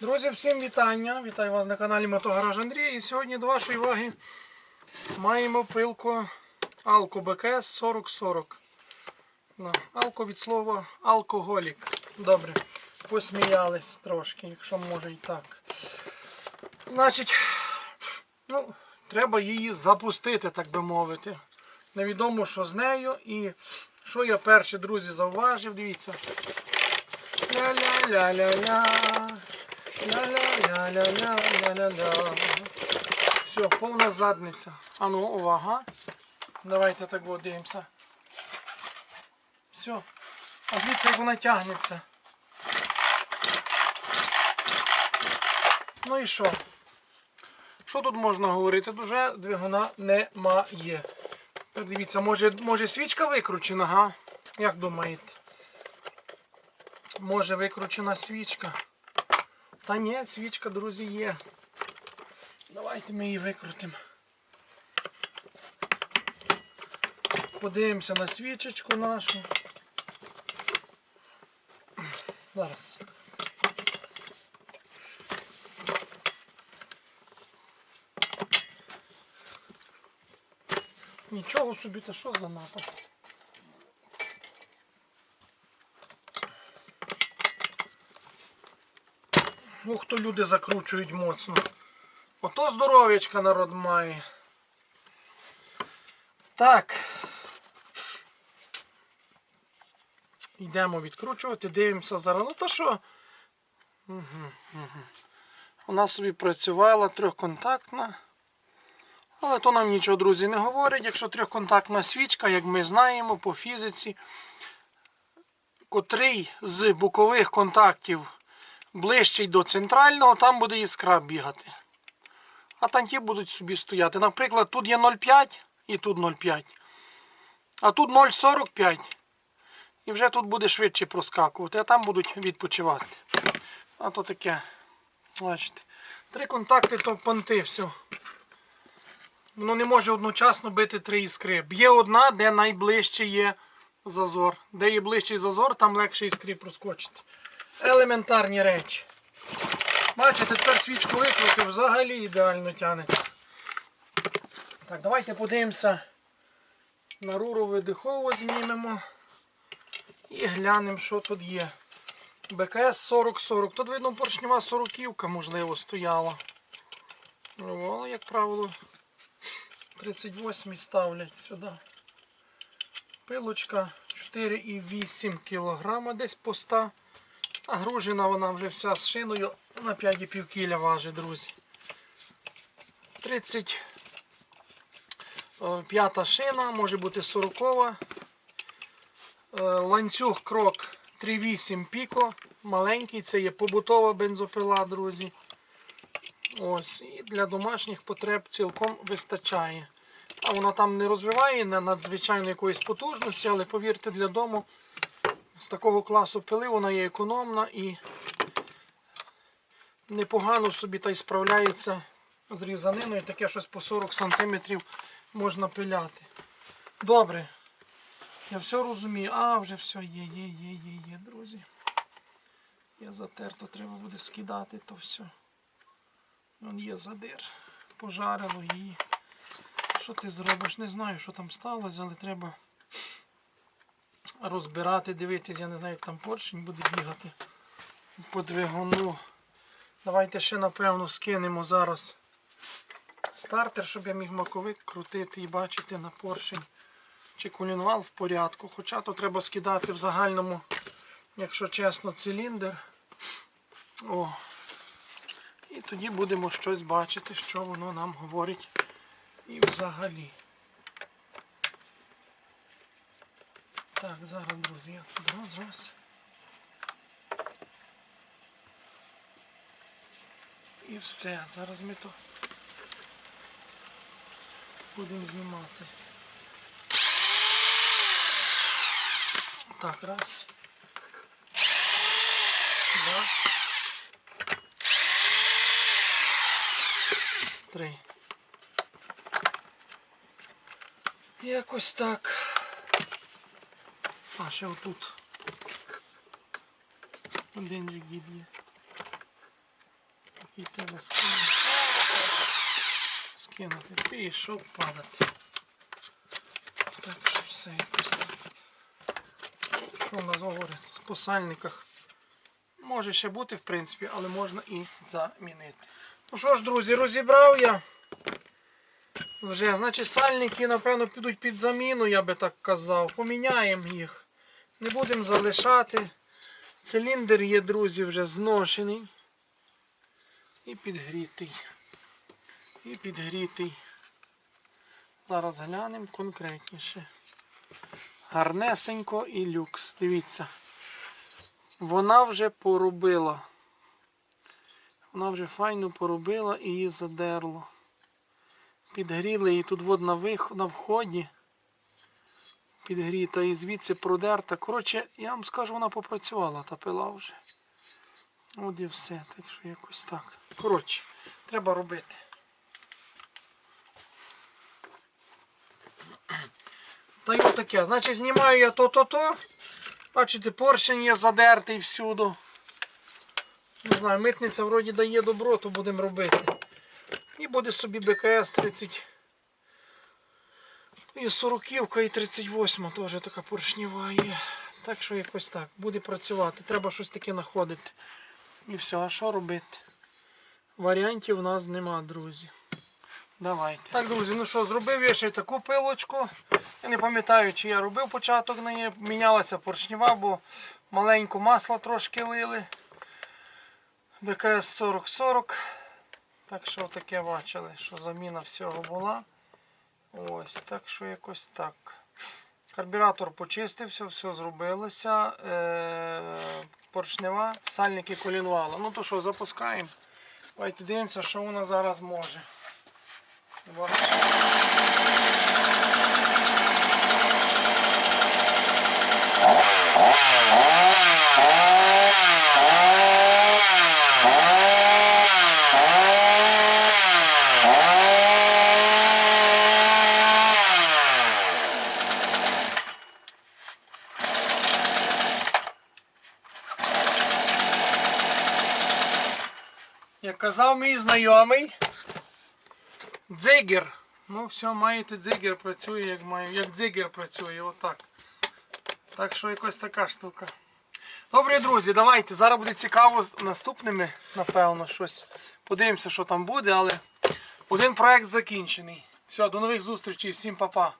Друзі, всім вітання! Вітаю вас на каналі Мотогараж Андрій. І сьогодні до вашої уваги маємо пилку Алко БКС 4040. Да. Алко від слова алкоголік. Добре, посміялись трошки, якщо може і так. Значить, ну, треба її запустити, так би мовити. Невідомо, що з нею. І що я перше, друзі, зауважив, дивіться. Ля-ля-ля-ля-ля. Ля-ля-ля-ля-ля-ля-ля. Все, повна задниця. А ну, увага. Давайте так от дивимося. Все. А дивіться, як вона тягнеться. Ну і що? Що тут можна говорити? Тут вже двигуна немає. Дивіться, може, може свічка викручена, га? Як думаєте? Може викручена свічка. Та ні, свічка, друзі, є. Давайте ми її викрутимо. Подивимося на свічечку нашу. Зараз. Нічого собі, та що за напас? Ух, то люди закручують моцно. Ото здоров'ячка народ має. Так. Йдемо відкручувати, дивимося зараз. Ну то що? Угу, угу. Вона собі працювала трьохконтактна. Але то нам нічого, друзі, не говорить. Якщо трьохконтактна свічка, як ми знаємо по фізиці, котрий з бокових контактів ближчий до центрального, там буде іскра бігати. А танки будуть собі стояти. Наприклад, тут є 0,5 і тут 0,5. А тут 0,45. І вже тут буде швидше проскакувати, а там будуть відпочивати. А то таке. Бачите. Три контакти, то понти, все. Воно не може одночасно бити три іскри. Б'є одна, де найближче є зазор. Де є ближчий зазор, там легше іскри проскочити. Елементарні речі. Бачите, тепер свічку викрутив, взагалі ідеально тягнеться. Так, давайте подивимося. На руру видихову знімемо. І глянемо, що тут є. БКС 4040. Тут видно поршнева сороківка, можливо, стояла. Ну, як правило, 38 ставлять сюди. Пилочка 4,8 кг десь по 100. А гружена вона вже вся з шиною на 5,5 кіля важить, друзі. 35 шина, може бути 40. Е, Ланцюг крок 3,8 піко. Маленький, це є побутова бензопила, друзі. Ось, І для домашніх потреб цілком вистачає. А вона там не розвиває на надзвичайно якоїсь потужності, але повірте, для дому з такого класу пили вона є економна і непогано собі та й справляється з різаниною. Таке щось по 40 см можна пиляти. Добре. Я все розумію. А, вже все є, є, є, є, є, друзі. Я затерто, треба буде скидати то все. Вон є задир. Пожарило її. Що ти зробиш? Не знаю, що там сталося, але треба розбирати, дивитись, я не знаю, як там поршень буде бігати по двигуну. Давайте ще напевно скинемо зараз стартер, щоб я міг маковик крутити і бачити на поршень. Чи колінвал в порядку. Хоча то треба скидати в загальному, якщо чесно, циліндр. О. І тоді будемо щось бачити, що воно нам говорить і взагалі. Так, зараз, друзі, я тут раз, раз. І все, зараз ми то будемо знімати. Так, раз. Два. Три. Якось так. А, ще отут. Один же є. І треба скинути. Скинути. Пішов падати. Так що все якось так. Що в нас говорить? По сальниках. Може ще бути, в принципі, але можна і замінити. Ну що ж, друзі, розібрав я. Вже, значить, сальники, напевно, підуть під заміну, я би так казав. Поміняємо їх. Не будемо залишати. Циліндр є, друзі, вже зношений. І підгрітий. І підгрітий. Зараз глянемо конкретніше. Гарнесенько і люкс. Дивіться. Вона вже поробила. Вона вже файно поробила і її задерло. Підгріли її тут вод на, на вході. Підгріта і звідси продерта. Коротше, я вам скажу, вона попрацювала та пила вже. От і все. Так що якось так. Коротше, треба робити. Та й отаке. Значить, знімаю я то-то-то. Бачите, поршень є задертий всюди. Не знаю, митниця вроді дає добро, то будемо робити. І буде собі БКС 30. І 40 і 38 теж така поршнева є. Так що якось так. Буде працювати. Треба щось таке знаходити. І все, а що робити? Варіантів у нас нема, друзі. Давайте. Так, друзі, ну що, зробив я ще таку пилочку. Я не пам'ятаю, чи я робив початок на неї. Мінялася поршнева, бо маленько масла трошки лили. БКС 4040. Так що таке бачили, що заміна всього була. Ось, так що якось так. Карбюратор почистився, все зробилося. Е- поршнева, сальники колінвала. Ну то що, запускаємо. Давайте дивимося, що вона зараз може. Бачите? Як казав мій знайомий, дзигер. Ну все, маєте дзигер працює, як маю, як дзигер працює, отак. Так що якось така штука. Добре, друзі, давайте. Зараз буде цікаво з наступними, напевно, щось. Подивимося, що там буде, але один проект закінчений. Все, до нових зустрічей, всім па-па.